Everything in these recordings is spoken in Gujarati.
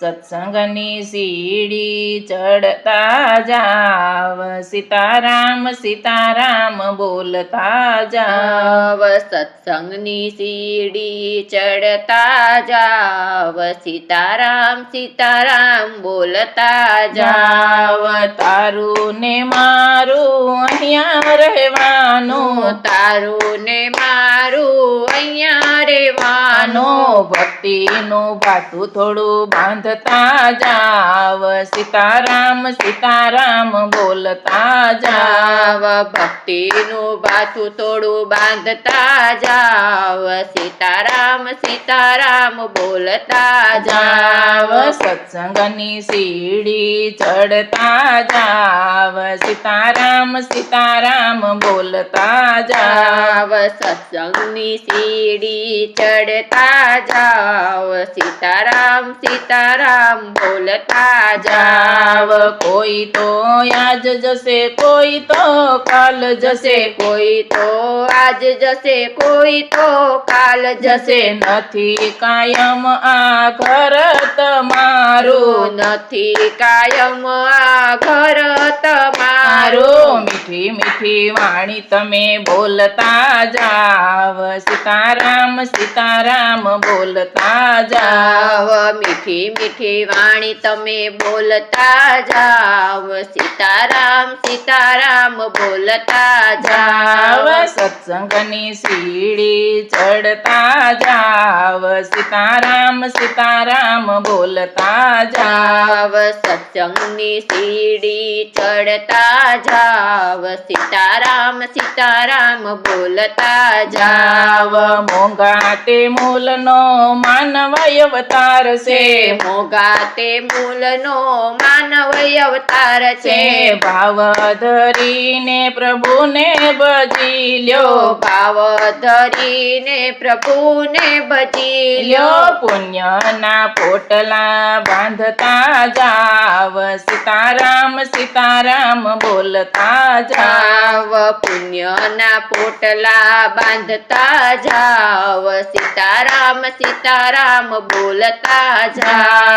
સત્સંગની સીડી ચડતા જાવ, સીતારામ સીતારામ બોલતા જાવ. સત્સંગની સીડી ચડતા જાવ, સીતારામ સીતારામ બોલતા જાવ. તારું ને મારું અહીંયા રહેવાનું તારું ને મારું અહીંયા આનો રહેવાનું ભક્તિનું ભાતું થોડું બાંધતા જાવ. સીતારામ સીતારામ બોલતા જાવ. ભક્તિનું બાથું થોડું બાંધતા જાવ. સીતારામ સીતારામ બોલતા જાવ. સત્સંગની સીડી ચડતા જાવ. સીતારામ સીતારામ બોલતા જાવ. સત્સંગની સીડી ચડતા જાવ. સીતારામ સીતારામ બોલતા જાવ. કોઈ તો આજ જશે કોઈ તો કાલ જશે. કોઈ તો આજ જશે કોઈ તો કાલ જશે. નથી કાયમ આ ઘર તમારું. નથી કાયમ આ ઘર તમારું. મારું મીઠી મીઠી વાણી તમે બોલતા જાવ. સીતારામ સીતારામ બોલતા જાવ. મીઠી મીઠી વાણી તમે બોલતા જાવ. સીતારામ સીતારામ બોલતા જાવ. સત્સંગની સીડી ચડતા જાવ. સીતારામ સીતારામ બોલતા જાવ. સત્સંગની સીડી ચડતા જાવ સીતારામ સીતારામ બોલતા જાવ. મોગાતે મૂલનો માનવ અવતાર છે. મોગાતે મૂલનો માનવ અવતાર છે. ભાવ ધરીને પ્રભુને ભજી લ્યો. ભાવ ધરીને પ્રભુને ભજી લ્યો. પુણ્યના પોટલા બાંધતા જાવ. સીતારામ સીતારામ બોલતા જાવ પુણ્યના પોટલા બાંધતા જાવ. સીતારામ સીતારામ બોલતા જાવ.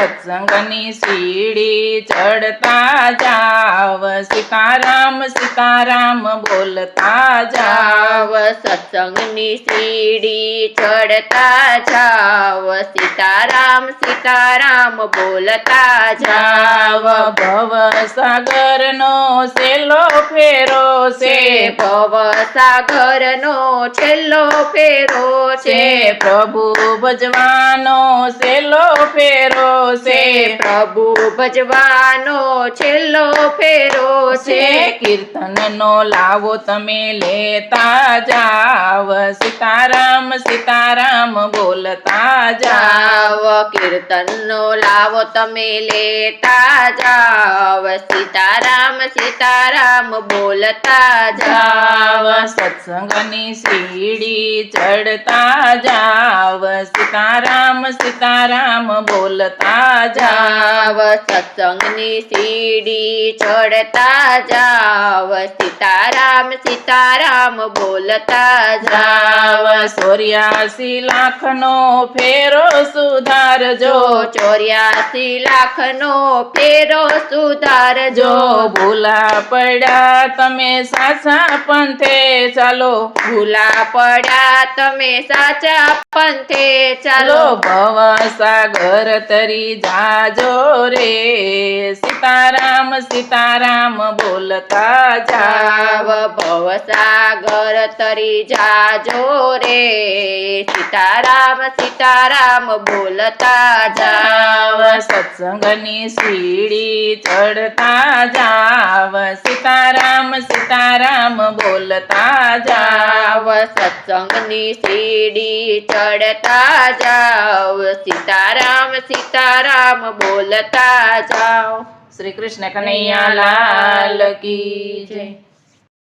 સત્સંગની સીડી ચડતા જાવ. સીતારામ સીતારામ બોલતા જાવ. સત્સંગની સીડી ચડતા જાવ. સીતારામ સીતારામ બોલતા જાવ. જાવ ભવ સાગર નો સેલો ફેરો છે. ભવ સાગર નો છેલ્લો ફેરો છે. પ્રભુ ભજવાનો છેલ્લો ફેરો છે. પ્રભુ ભજવાનો છેલ્લો ફેરો છે. કીર્તનનો કીર્તન નો લાવો તમે લેતા જાવ. સીતારામ સીતારામ બોલતા જાવ જાવ. કીર્તનનો લાવો તમે લેતા જાવ. સીતારામ સીતારામ બોલતા જાવ. જાવ સત્સંગની સીડી ચડતા જાવ સીતારામ સીતારામ બોલતા જાવ. જાવ સત્સંગની સીડી ચડતા જાવ સીતારામ સીતારામ બોલતા જાવ. ચોર્યાસી સોર્યાસી લાખનો ફેરો સુધારજો. ચોર્યાસી લાખનો ફેરો સુધારજો જો ભૂલા પડ્યા તમે સાચા પંથે ચાલો. ભૂલા પડ્યા તમે સાચા પંથે ચાલો. ભવ સાગર તરી જાજો રે. સીતારામ સીતારામ બોલતા જાવ. ભવ સાગર તરી જાજો રે. સીતારામ સીતારામ બોલતા જાવ સત્સંગની સીડી ચડતા જાવ સીતારામ સીતારામ બોલતા જાવ સત્સંગની સીડી ચડતા જાવ સીતારામ સીતારામ બોલતા જાવ શ્રી કૃષ્ણ કનૈયા લાલ કી જય